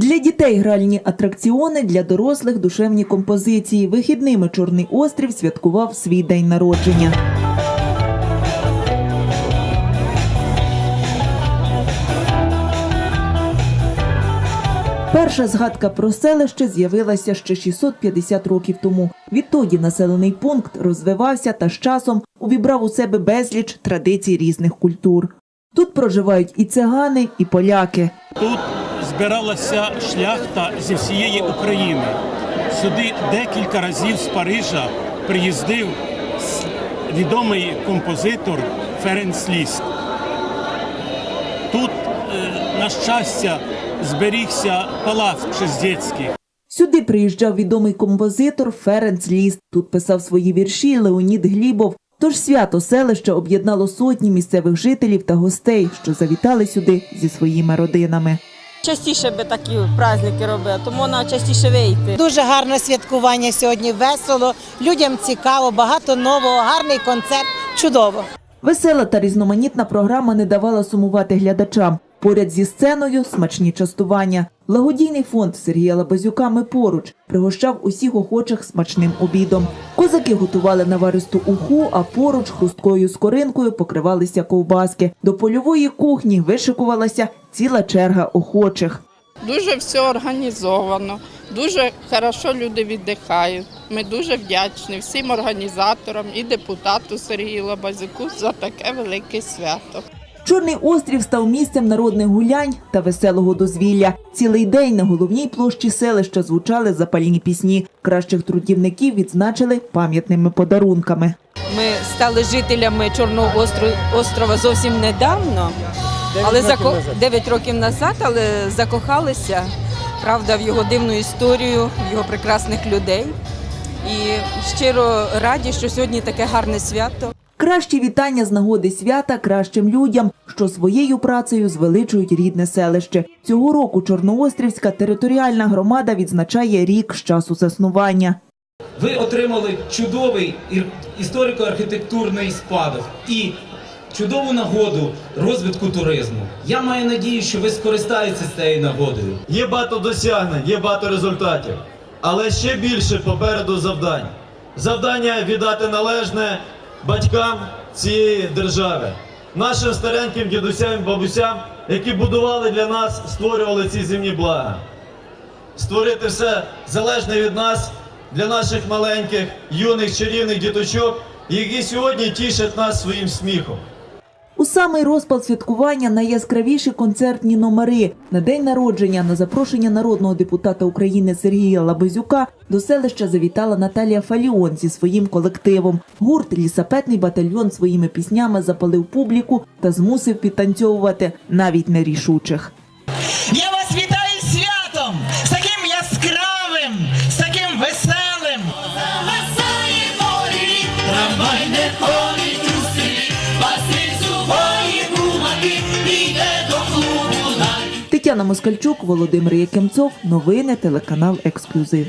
Для дітей гральні атракціони, для дорослих душевні композиції. Вихідними Чорний острів святкував свій день народження. Перша згадка про селище з'явилася ще 650 років тому. Відтоді населений пункт розвивався та з часом увібрав у себе безліч традицій різних культур. Тут проживають і цигани, і поляки. Тут збиралася шляхта зі всієї України. Сюди декілька разів з Парижа приїздив відомий композитор Ференц Ліст. Тут, е, на щастя, зберігся палац Пшездєцький. Сюди приїжджав відомий композитор Ференц Ліст. Тут писав свої вірші Леонід Глібов. Тож свято селища об'єднало сотні місцевих жителів та гостей, що завітали сюди зі своїми родинами. Частіше би такі праздники робили, тому треба частіше вийти. Дуже гарне святкування сьогодні, весело, людям цікаво, багато нового, гарний концерт, чудово. Весела та різноманітна програма не давала сумувати глядачам. Поряд зі сценою смачні частування. Благодійний фонд Сергія Лабазюка «Ми поруч пригощав усіх охочих смачним обідом. Козаки готували наваристу уху, а поруч хрусткою скоринкою покривалися ковбаски. До польової кухні вишикувалася ціла черга охочих. Дуже все організовано, дуже хорошо люди віддихають. Ми дуже вдячні всім організаторам і депутату Сергію Лабазюку за таке велике свято. Чорний острів став місцем народних гулянь та веселого дозвілля. Цілий день на головній площі селища звучали запальні пісні. Кращих трудівників відзначили пам'ятними подарунками. Ми стали жителями Чорного острова, зовсім недавно, але. 9 років назад, але закохалися, правда, в його дивну історію, в його прекрасних людей. І щиро раді, що сьогодні таке гарне свято. Кращі вітання з нагоди свята кращим людям, що своєю працею звеличують рідне селище. Цього року Чорноострівська територіальна громада відзначає рік з часу заснування. Ви отримали чудовий історико-архітектурний спадок і чудову нагоду розвитку туризму. Я маю надію, що ви скористаєтеся цією нагодою. Є багато досягнень, є багато результатів, але ще більше попереду завдань. Завдання віддати належне батькам цієї держави, нашим стареньким дідусям і бабусям, які будували для нас, створювали ці земні блага. Створити все залежне від нас для наших маленьких, юних, чарівних діточок, які сьогодні тішать нас своїм сміхом. У самий розпал святкування найяскравіші концертні номери на день народження на запрошення народного депутата України Сергія Лабазюка до селища завітала Наталія Фаліон зі своїм колективом. Гурт лісапетний батальйон своїми піснями запалив публіку та змусив підтанцьовувати навіть нерішучих. Я вас вітаю святом! З таким яскравим, з таким веселим! Трамвай не ходить Тетяна Москальчук, Володимир Якимцов. Новини телеканал Ексклюзив.